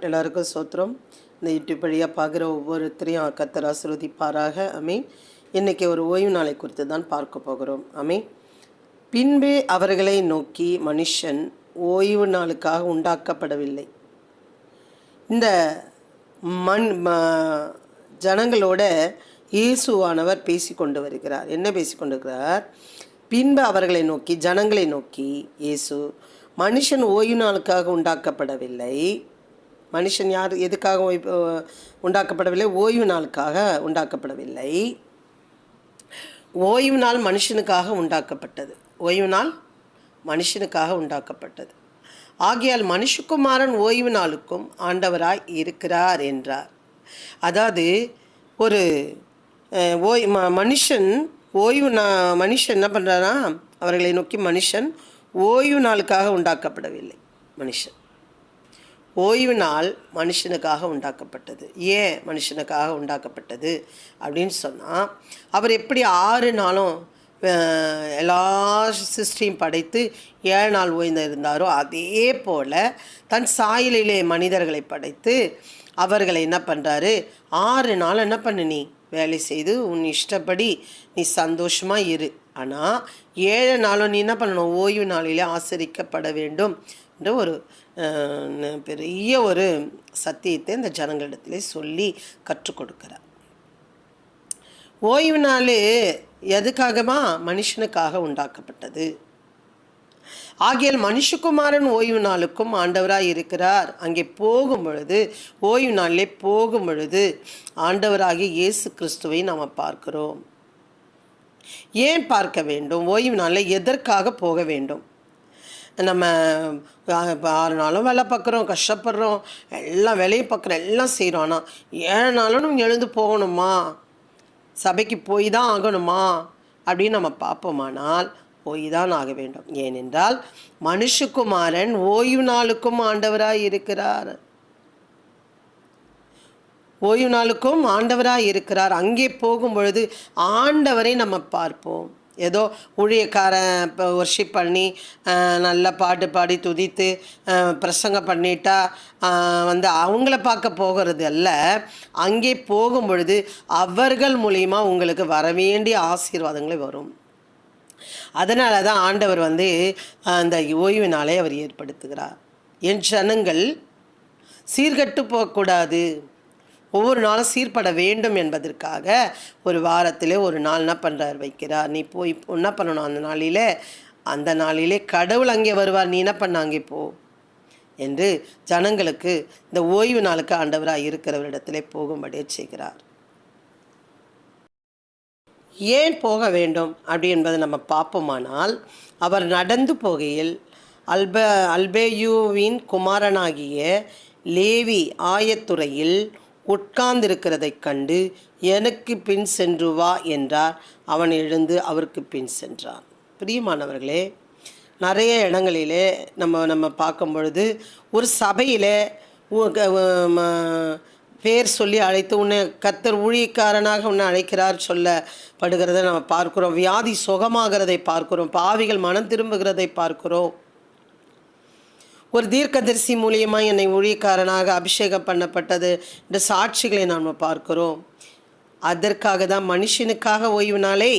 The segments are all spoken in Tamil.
எல்லாருக்கும் சோத்திரம். இந்த யூடியூப் வழியாக பார்க்குற ஒவ்வொருத்தரையும் கத்தர் ஆசிர்வதிப்பாராக. அமீன் இன்றைக்கி ஒரு ஓய்வு நாளை குறித்து தான் பார்க்க போகிறோம். அமீன் பின்பு அவர்களை நோக்கி மனுஷன் ஓய்வு நாளுக்காக உண்டாக்கப்படவில்லை. இந்த மண் ம- ஜனங்களோட இயேசுவானவர் பேசி கொண்டு வருகிறார். என்ன பேசி கொண்டு இருக்கிறார் பின்பு அவர்களை நோக்கி ஜனங்களை நோக்கி இயேசு மனுஷன் ஓய்வு நாளுக்காக உண்டாக்கப்படவில்லை. மனுஷன் யார் எதுக்காக ஓய்வு உண்டாக்கப்படவில்லை? ஓய்வு நாளுக்காக உண்டாக்கப்படவில்லை. ஓய்வு நாள் மனுஷனுக்காக உண்டாக்கப்பட்டது. ஓய்வு நாள் மனுஷனுக்காக உண்டாக்கப்பட்டது. ஆகையால் மனுஷகுமாரன் ஓய்வு நாளுக்கும் ஆண்டவராய் இருக்கிறார் என்றார். அதாவது ஒரு ஓய் ம மனுஷன் ஓய்வு நா மனுஷன் என்ன பண்ணுறாரா அவர்களை நோக்கி மனுஷன் ஓய்வு நாளுக்காக உண்டாக்கப்படவில்லை. மனுஷன். ஓய்வு நாள் மனுஷனுக்காக உண்டாக்கப்பட்டது. ஏன் மனுஷனுக்காக உண்டாக்கப்பட்டது அப்படின்னு சொன்னால் அவர் எப்படி ஆறு நாளும் எல்லா சிருஷ்டியும் படைத்து ஏழு நாள் ஓய்ந்து இருந்தாரோ அதே போல் தன் சாயலிலே மனிதர்களை படைத்து அவர்களை என்ன பண்ணுறாரு ஆறு நாள் என்ன பண்ணு நீ? வேலை செய்து உன் இஷ்டப்படி நீ சந்தோஷமாக இரு. ஆனால் ஏழு நாளும் நீ என்ன பண்ணணும்? ஓய்வு நாளிலே ஆசரிக்கப்பட வேண்டும். என்ற ஒரு பெரிய ஒரு சத்தியத்தை இந்த ஜனங்களிடத்திலே சொல்லி கற்றுக் கொடுக்கிறார் ஓய்வு நாள் எதுக்காகமா? மனுஷனுக்காக உண்டாக்கப்பட்டது. ஆகியால் மனுஷகுமாரன் ஓய்வு நாளுக்கும் ஆண்டவராக இருக்கிறார். அங்கே போகும் பொழுது ஓய்வு நாளிலே போகும் பொழுது ஆண்டவராகிய இயேசு கிறிஸ்துவை நாம் பார்க்கிறோம். ஏன் பார்க்க வேண்டும்? ஓய்வு நாளில் எதற்காக போக வேண்டும்? நம்ம ஆறு நாளும் வேலை பார்க்குறோம் கஷ்டப்படுறோம் எல்லாம் வேலையும் பார்க்குறோம் எல்லாம் செய்கிறோம். ஆனால் ஏழு நாளும் நம்ம எழுந்து போகணுமா? சபைக்கு போய் தான் ஆகணுமா? அப்படின்னு நம்ம பார்ப்போமானால் போய் தான் ஆக வேண்டும். ஏனென்றால் மனுஷகுமாரன் ஓய்வு நாளுக்கும் ஆண்டவராக இருக்கிறார். ஓய்வு நாளுக்கும் ஆண்டவராக இருக்கிறார். அங்கே போகும் பொழுது ஆண்டவரை நம்ம பார்ப்போம். ஏதோ ஊழியக்காரன் இப்போ ஒர்ஷிப் பண்ணி நல்லா நல்ல பாட்டு பாடி துதித்து பிரசங்கம் பண்ணிட்டா வந்து அவங்கள பார்க்க போகிறது அல்ல. அங்கே போகும் பொழுது அவர்கள் மூலியமாக உங்களுக்கு வர வேண்டிய ஆசீர்வாதங்களே வரும். அதனால தான் ஆண்டவர் வந்து அந்த ஓய்வு நாளை அவர் ஏற்படுத்துகிறார். என் ஜனங்கள் சீர்கட்டு போகக்கூடாது. ஒவ்வொரு நாளும் சீர்பட வேண்டும் என்பதற்காக ஒரு வாரத்தில் ஒரு நாள் என்ன பண்ணுறார் வைக்கிறார். நீ போய் என்ன பண்ணணும் அந்த நாளில்? அந்த நாளிலே கடவுள் அங்கே வருவார். நீ என்ன பண்ண அங்கே போ என்று ஜனங்களுக்கு இந்த ஓய்வு நாளுக்கு ஆண்டவராக இருக்கிறவரிடத்திலே போகும்படியே செய்கிறார். ஏன் போக வேண்டும் அப்படி என்பதை நம்ம பார்ப்போமானால் அவர் நடந்து போகையில் அல்ப அல்பேயுவின் குமாரனாகிய லேவி ஆயத்துறையில் உட்கார்ந்திருக்கிறதைக் கண்டு எனக்கு பின் சென்று வா என்றார். அவன் எழுந்து அவருக்கு பின் சென்றான். பிரியமானவர்களே நிறைய இடங்களிலே நம்ம நம்ம பார்க்கும் பொழுது ஒரு சபையில் பேர் சொல்லி அழைத்து உன்னை கத்தர் ஊழியக்காரனாக உன்னை அழைக்கிறார் சொல்லப்படுகிறத நம்ம பார்க்குறோம். வியாதி சுகமாகிறதை பார்க்கிறோம். பாவிகள் மனம் திரும்புகிறதை பார்க்கிறோம். ஒரு தீர்க்கதரிசி மூலியமாக என்னை ஊழியக்காரனாக அபிஷேகம் பண்ணப்பட்டது என்ற சாட்சிகளை நாம் பார்க்கிறோம். அதற்காக தான் மனுஷனுக்காக ஓய்வு நாளை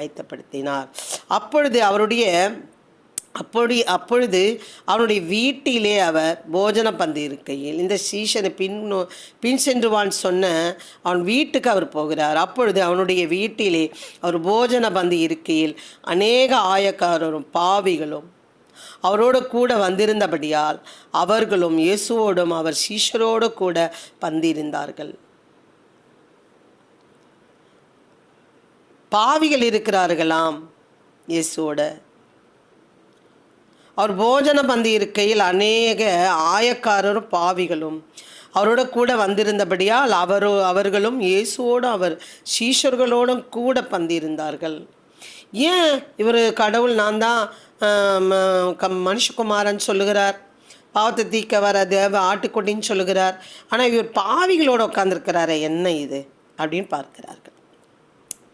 ஆயத்தப்படுத்தினார். அப்பொழுது அவருடைய அப்பொழுது அப்பொழுது அவனுடைய வீட்டிலே அவர் போஜன பந்து இருக்கையில் இந்த சீசனை பின் பின் சென்றுவான் சொன்ன அவன் வீட்டுக்கு அவர் போகிறார். அப்பொழுது அவனுடைய வீட்டிலே அவர் போஜன பந்து இருக்கையில் அநேக ஆயக்காரரும் பாவிகளும் அவரோடு கூட வந்திருந்தபடியால் அவர்களும் இயேசுவோடும் அவர் சீஷரோடு கூட வந்திருந்தார்கள். பாவிகள் இருக்கிறார்களாம் இயேசுவோட. அவர் போஜன பந்தி இருக்கையில் அநேக ஆயக்காரரும் பாவிகளும் அவரோட கூட வந்திருந்தபடியால் அவரோ அவர்களும் இயேசுவோடும் அவர் சீஷர்களோடும் கூட பந்திருந்தார்கள் ஏன் இவர் கடவுள் நான் தான் கம் மனுஷகுமாரன் சொல்லுகிறார். பாவத்தை தீக்க வர தேவ ஆட்டுக்குட்டின்னு சொல்லுகிறார். ஆனால் இவர் பாவிகளோடு உட்காந்துருக்கிறாரே என்ன இது? அப்படின்னு பார்க்கிறார்கள்.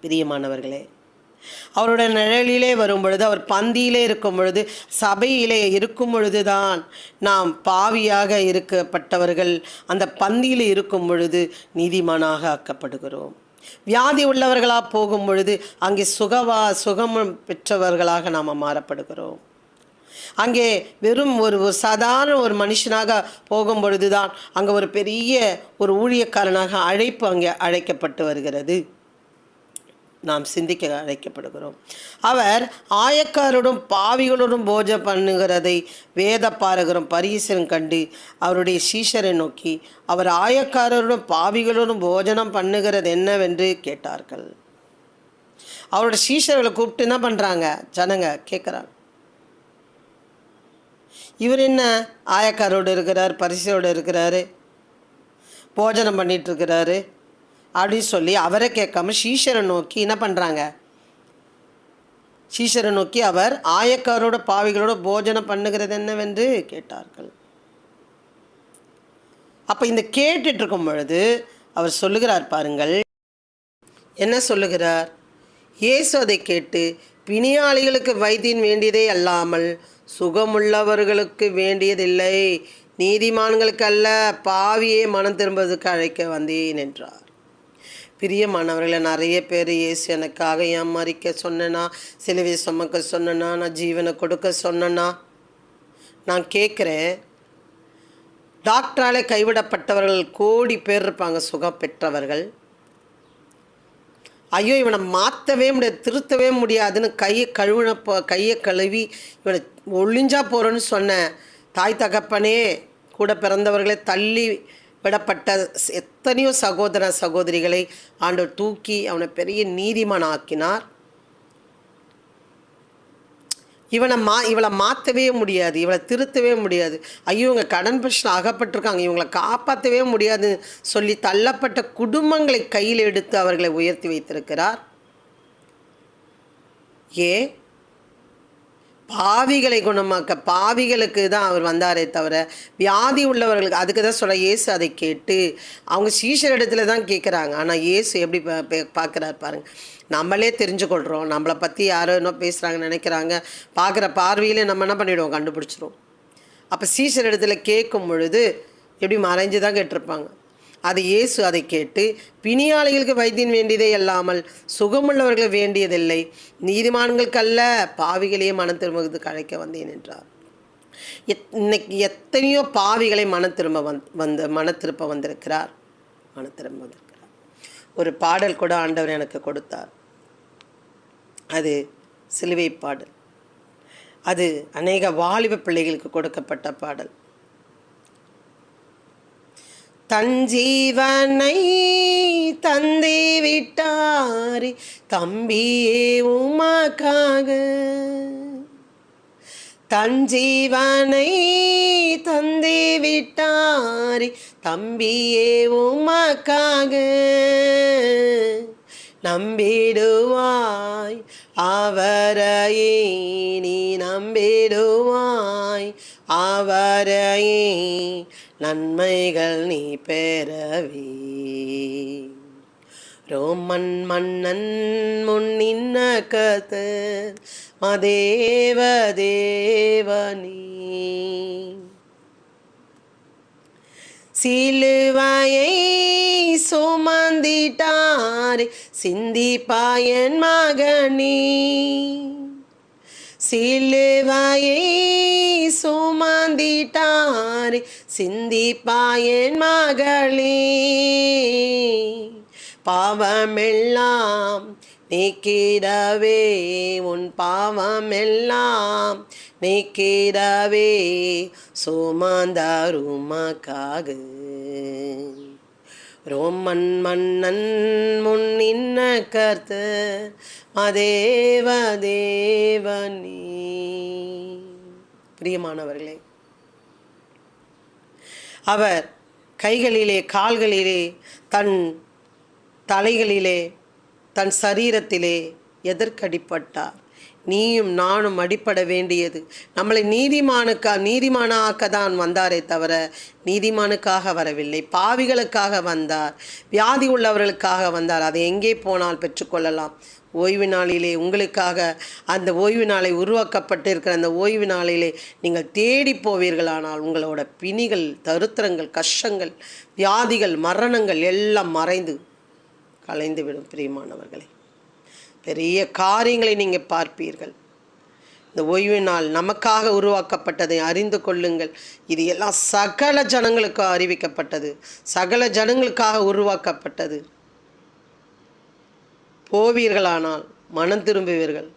பிரியமானவர்களே அவருடைய நிழலிலே வரும் பொழுது அவர் பந்தியிலே இருக்கும் பொழுது சபையிலே இருக்கும் பொழுது தான் நாம் பாவியாக இருக்கப்பட்டவர்கள் அந்த பந்தியில் இருக்கும் பொழுது நீதிமானாக ஆக்கப்படுகிறோம். வியாதி உள்ளவர்களாக போகும் பொழுது அங்கே சுகவா சுகம் பெற்றவர்களாக நாம் மாறப்படுகிறோம். அங்கே வெறும் ஒரு ஒரு சாதாரண ஒரு மனுஷனாக போகும் பொழுதுதான் அங்கே ஒரு பெரிய ஒரு ஊழியக்காரனாக அழைப்பு அங்கே அழைக்கப்பட்டு வருகிறது. நாம் சிந்திக்க அழைக்கப்படுகிறோம். அவர் ஆயக்காரோடும் பாவிகளோடும் போஜ பண்ணுகிறதை வேத பாரகரும் பரீசரும் கண்டு அவருடைய சீஷரை நோக்கி அவர் ஆயக்காரரோடும் பாவிகளோடும் போஜனம் பண்ணுகிறது என்னவென்று கேட்டார்கள். அவரோட சீஷர்களை கூப்பிட்டு என்ன பண்ணுறாங்க ஜனங்க கேட்குறாங்க இவர் என்ன? ஆயக்காரோடு இருக்கிறார் பரிசையோடு இருக்கிறாரு போஜனம் பண்ணிகிட்ருக்கிறாரு அப்படின்னு சொல்லி அவரை கேட்காம சீஷரை நோக்கி என்ன பண்ணுறாங்க சீஷரை நோக்கி அவர் ஆயக்காரோட பாவிகளோட போஜனம் பண்ணுகிறது என்னவென்று கேட்டார்கள். அப்போ இந்த கேட்டுட்டு இருக்கும் பொழுது அவர் சொல்லுகிறார் பாருங்கள். என்ன சொல்லுகிறார்? இயேசு அதை கேட்டு பிணியாளிகளுக்கு வைத்தியன் வேண்டியதே அல்லாமல் சுகமுள்ளவர்களுக்கு வேண்டியதில்லை. நீதிமான்களுக்கு அல்ல பாவியே மனம் திரும்புவதற்கு அழைக்க வந்தேன் என்றார். பிரியமானவர்களை நிறைய பேர் இயேசு எனக்காக ஏமாறிக்க சொன்னனா சிலுவை சுமக்க சொன்னனா நான் ஜீவனை கொடுக்க சொன்னனா? நான் கேட்குறேன் டாக்டராலே கைவிடப்பட்டவர்கள் கோடி பேர் இருப்பாங்க சுகம் பெற்றவர்கள். ஐயோ இவனை மாற்றவே முடியாது திருத்தவே முடியாதுன்னு கையை கழுவின போ கையை கழுவி இவனை ஒளிஞ்சா போகிறோன்னு சொன்ன தாய் தகப்பனே கூட பிறந்தவர்களே தள்ளி விடப்பட்ட எத்தனையோ சகோதர சகோதரிகளை ஆண்டவர் தூக்கி அவனை பெரிய நீதிமான் ஆக்கினார் இவனை மா இவளை மாற்றவே முடியாது இவளை திருத்தவே முடியாது. ஐயோ இவங்க கடன் பிரச்சனை அகப்பட்டிருக்காங்க இவங்களை காப்பாற்றவே முடியாதுன்னு சொல்லி தள்ளப்பட்ட குடும்பங்களை கையில் எடுத்து அவர்களை உயர்த்தி வைத்திருக்கிறார். ஏ பாவிகளை குணமாக்க பாவிகளுக்கு தான் அவர் வந்தாரே தவிர வியாதி உள்ளவர்களுக்கு அதுக்கு தான் சொல்ல இயேசு அதை கேட்டு அவங்க சீஷர் இடத்துல தான் கேட்குறாங்க ஆனால் இயேசு எப்படி பா- பா- பார்க்குறாரு பாருங்க. நம்மளே தெரிஞ்சுக்கொள்கிறோம் நம்மளை பற்றி யாரோ என்ன பேசுகிறாங்கன்னு நினைக்கிறாங்க. பார்க்குற பார்வையிலே நம்ம என்ன பண்ணிவிடுவோம் கண்டுபிடிச்சிரும் அப்போ சீஷர் இடத்துல கேட்கும் பொழுது எப்படி மறைஞ்சு தான் கேட்டிருப்பாங்க. அது இயேசு அதை கேட்டு பிணியாளிகளுக்கு வைத்தியம் வேண்டியதே அல்லாமல் சுகமுள்ளவர்கள் வேண்டியதில்லை. நீதிமான்களுக்கல்ல பாவிகளையே மனம் திரும்புவதற்கு அழைக்க வந்தேன் என்றார். எத் இன்னைக்கு எத்தனையோ பாவிகளை மன திரும்ப வந் வந்து மன திருப்ப வந்திருக்கிறார். மன திரும்ப வந்திருக்கிறார். ஒரு பாடல் கூட ஆண்டவர் எனக்கு கொடுத்தார். அது சிலுவை பாடல். அது அநேக வாலிப பிள்ளைகளுக்கு கொடுக்கப்பட்ட பாடல். தன் ஜீவனை தந்தி விட்டாரே தம்பியே உமாக்காக. தன் ஜீவனை தந்தி விட்டாரே தம்பியே உமாக்காக. நம்பிடுவாய் அவரையே நீ நம்பிடுவாய் அவரையே. நன்மைகள் நீ பெறவே ரோமன் மன்னன் முன்னின்ன கத்து மதேவ தேவனீ சிலுவையை சுமந்திட்டார் சிந்திப்பாயன் மகனே. சிலுவையை சுமந்திட்டார் சிந்திப்பாயன் மகளே. பாவமெல்லாம் நீக்கிடவே உன் பாவமெல்லாம் நீக்கிடவே சுமந்தாருமக்காக ரோமன் மன்னன் முன்னின்ன கர்த்து மதேவ தேவனி பிரியமானவர்களே அவர் கைகளிலே கால்களிலே தன் தலைகளிலே தன் சரீரத்திலே எதற்கடிப்பட்டார்? நீயும் நானும் அடிப்பட வேண்டியது. நம்மளை நீதிமானுக்கா நீதிமானாக்க தான் வந்தாரே தவிர நீதிமானுக்காக வரவில்லை. பாவிகளுக்காக வந்தார். வியாதி உள்ளவர்களுக்காக வந்தார். அதை எங்கே போனால் பெற்றுக்கொள்ளலாம் ஓய்வு நாளிலே உங்களுக்காக அந்த ஓய்வு நாளை உருவாக்கப்பட்டிருக்கிற அந்த ஓய்வு நாளிலே நீங்கள் தேடி போவீர்களானால் உங்களோட பிணிகள் தருத்திரங்கள் கஷ்டங்கள் வியாதிகள் மரணங்கள் எல்லாம் மறைந்து கலைந்து விடும் பிரியமானவர்களே. பெரிய காரியங்களை நீங்கள் பார்ப்பீர்கள். இந்த ஓய்வு நாள் நமக்காக உருவாக்கப்பட்டதை அறிந்து கொள்ளுங்கள். இது எல்லாம் சகல ஜனங்களுக்கு அறிவிக்கப்பட்டது. சகல ஜனங்களுக்காக உருவாக்கப்பட்டது. போவீர்களானால் மனம் திரும்புவீர்கள்.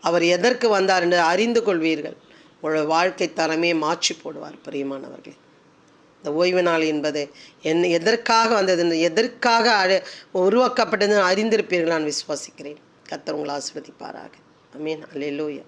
அவர் எதற்கு வந்தார் என்று அறிந்து கொள்வீர்கள். உங்களோட வாழ்க்கை தரமே மாற்றி போடுவார் பிரியமானவர்களே. இந்த ஓய்வு நாள் என்பது என் எதற்காக வந்தது என்று எதற்காக அழ- உருவாக்கப்பட்டது அறிந்திருப்பீர்கள் நான் விசுவாசிக்கிறேன். கர்த்தர் உங்களை ஆசிர்வதிப்பாராக. அமீன் அல்லேலூயா